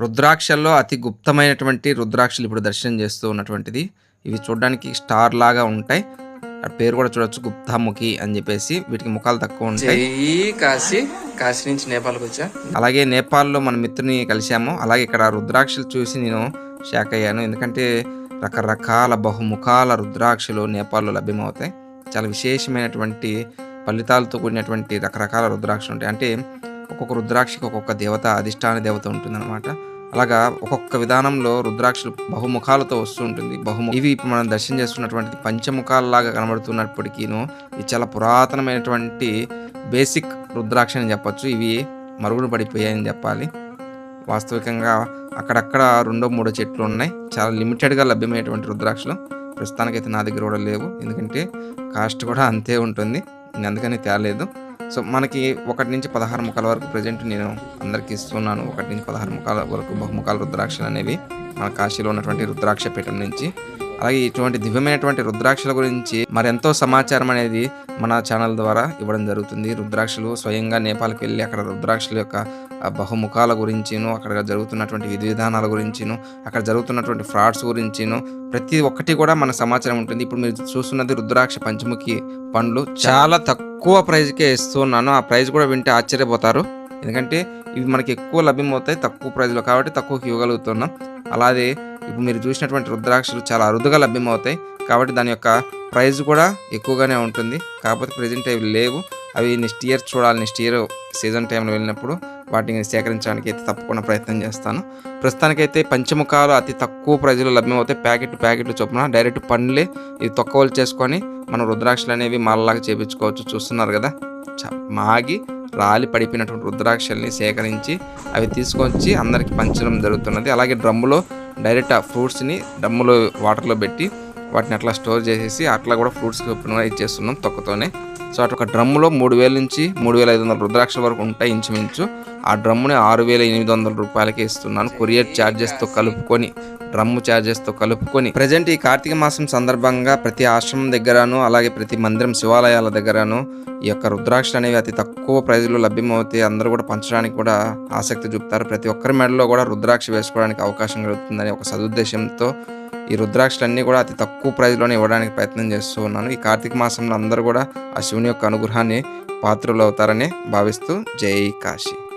రుద్రాక్షల్లో అతి గుప్తమైనటువంటి రుద్రాక్షలు ఇప్పుడు దర్శనం చేస్తూ ఉన్నటువంటిది. ఇవి చూడడానికి స్టార్ లాగా ఉంటాయి. పేరు కూడా చూడొచ్చు గుప్తాముఖి అని చెప్పేసి. వీటికి ముఖాలు తక్కువ ఉంటాయి. కాశీ కాశీ నుంచి నేపాల్కి వచ్చా? అలాగే నేపాల్లో మన మిత్రుని కలిశాము. అలాగే ఇక్కడ రుద్రాక్షలు చూసి నేను షాక్ అయ్యాను. ఎందుకంటే రకరకాల బహుముఖాల రుద్రాక్షలు నేపాల్లో లభ్యమవుతాయి. చాలా విశేషమైనటువంటి ఫలితాలతో కూడినటువంటి రకరకాల రుద్రాక్షలు ఉంటాయి. అంటే ఒక్కొక్క రుద్రాక్షకి ఒక్కొక్క దేవత అధిష్టాన దేవత ఉంటుందన్నమాట. అలాగా ఒక్కొక్క విధానంలో రుద్రాక్షలు బహుముఖాలతో వస్తూ ఉంటుంది. బహుము ఇవి ఇప్పుడు మనం దర్శనం చేస్తున్నటువంటి పంచముఖాలలాగా కనబడుతున్నప్పటికీను ఇది చాలా పురాతనమైనటువంటి బేసిక్ రుద్రాక్ష అని చెప్పచ్చు. ఇవి మరుగున పడిపోయాయని చెప్పాలి. వాస్తవికంగా అక్కడక్కడ రెండో మూడో చెట్లు ఉన్నాయి. చాలా లిమిటెడ్గా లభ్యమైనటువంటి రుద్రాక్షలు. ప్రస్తుతానికైతే నా దగ్గర కూడా లేవు. ఎందుకంటే కాస్ట్ కూడా అంతే ఉంటుంది. నేను అందుకని తేలేదు. సో మనకి ఒకటి నుంచి పదహారు ముఖాల వరకు ప్రజెంట్ నేను అందరికీ ఇస్తున్నాను. ఒకటి నుంచి పదహారు ముఖాల వరకు బహుముఖాల రుద్రాక్షలు అనేవి. మన కాశీలో ఉన్నటువంటి రుద్రాక్ష పీఠం నుంచి అలాగే ఇటువంటి దివ్యమైనటువంటి రుద్రాక్షల గురించి మరెంతో సమాచారం అనేది మన ఛానల్ ద్వారా ఇవ్వడం జరుగుతుంది. రుద్రాక్షలు స్వయంగా నేపాల్కి వెళ్ళి అక్కడ రుద్రాక్షల యొక్క బహుముఖాల గురించిను అక్కడ జరుగుతున్నటువంటి విధి విధానాల గురించిను అక్కడ జరుగుతున్నటువంటి ఫ్రాడ్స్ గురించిను ప్రతి ఒక్కటి కూడా మన సమాచారం ఉంటుంది. ఇప్పుడు మీరు చూస్తున్నది రుద్రాక్ష పంచముఖి పండ్లు. చాలా తక్కువ ప్రైజ్కే ఇస్తున్నాను. ఆ ప్రైజ్ కూడా వింటే ఆశ్చర్యపోతారు. ఎందుకంటే ఇవి మనకి ఎక్కువ లభ్యమవుతాయి తక్కువ ప్రైజ్లో. కాబట్టి తక్కువకి ఇవ్వగలుగుతున్నాం. అలాగే ఇప్పుడు మీరు చూసినటువంటి రుద్రాక్షలు చాలా అరుదుగా లభ్యమవుతాయి. కాబట్టి దాని యొక్క ప్రైస్ కూడా ఎక్కువగానే ఉంటుంది. కాకపోతే ప్రజెంట్ అవి లేవు. అవి నెక్స్ట్ ఇయర్ చూడాలి. నెక్స్ట్ ఇయర్ సీజన్ టైంలో వెళ్ళినప్పుడు వాటిని సేకరించడానికి అయితే తప్పకుండా ప్రయత్నం చేస్తాను. ప్రస్తుతానికైతే పంచముఖాలు అతి తక్కువ ప్రైజ్లో లభ్యమవుతాయి. ప్యాకెట్ ప్యాకెట్లు చొప్పున డైరెక్ట్ పండ్లే ఇవి తొక్కవలు చేసుకొని మనం రుద్రాక్షలు అనేవి మాలలాగా చేపించుకోవచ్చు చూస్తున్నారు కదా. మాగి రాలి పడిపోయినటువంటి రుద్రాక్షల్ని సేకరించి అవి తీసుకొచ్చి అందరికి పంచడం జరుగుతున్నది. అలాగే డ్రమ్ములో డైరెక్ట్ ఆ ఫ్రూట్స్ని డ్రమ్ములో వాటర్లో పెట్టి వాటిని అట్లా స్టోర్ చేసేసి అట్లా కూడా ఫ్రూట్స్కి ఇచ్చేస్తున్నాం తొక్కతోనే. సో అటు ఒక డ్రమ్ములో మూడు వేల నుంచి మూడు వేల ఐదు వందల రుద్రాక్షల వరకు ఉంటాయి ఇంచుమించు. ఆ డ్రమ్ముని ఆరు వేల ఎనిమిది వందల రూపాయలకి ఇస్తున్నాను. కొరియర్ ఛార్జెస్తో కలుపుకొని డ్రమ్ము ఛార్జెస్తో కలుపుకొని. ప్రజెంట్ ఈ కార్తీక మాసం సందర్భంగా ప్రతి ఆశ్రమం దగ్గరను అలాగే ప్రతి మందిరం శివాలయాల దగ్గరను ఈ యొక్క రుద్రాక్షలు అనేవి అతి తక్కువ ప్రైజ్లో లభ్యమవుతాయి. అందరూ కూడా పంచడానికి కూడా ఆసక్తి చూపుతారు. ప్రతి ఒక్కరి మెడలో కూడా రుద్రాక్ష వేసుకోవడానికి అవకాశం కలుగుతుందని ఒక సదుద్దేశంతో ఈ రుద్రాక్షలన్నీ కూడా అతి తక్కువ ప్రైజ్లోనే ఇవ్వడానికి ప్రయత్నం చేస్తూ ఉన్నాను. ఈ కార్తీక మాసంలో అందరూ కూడా ఆ శివుని యొక్క అనుగ్రహాన్ని పాత్రలు అవుతారని భావిస్తూ జై కాశీ.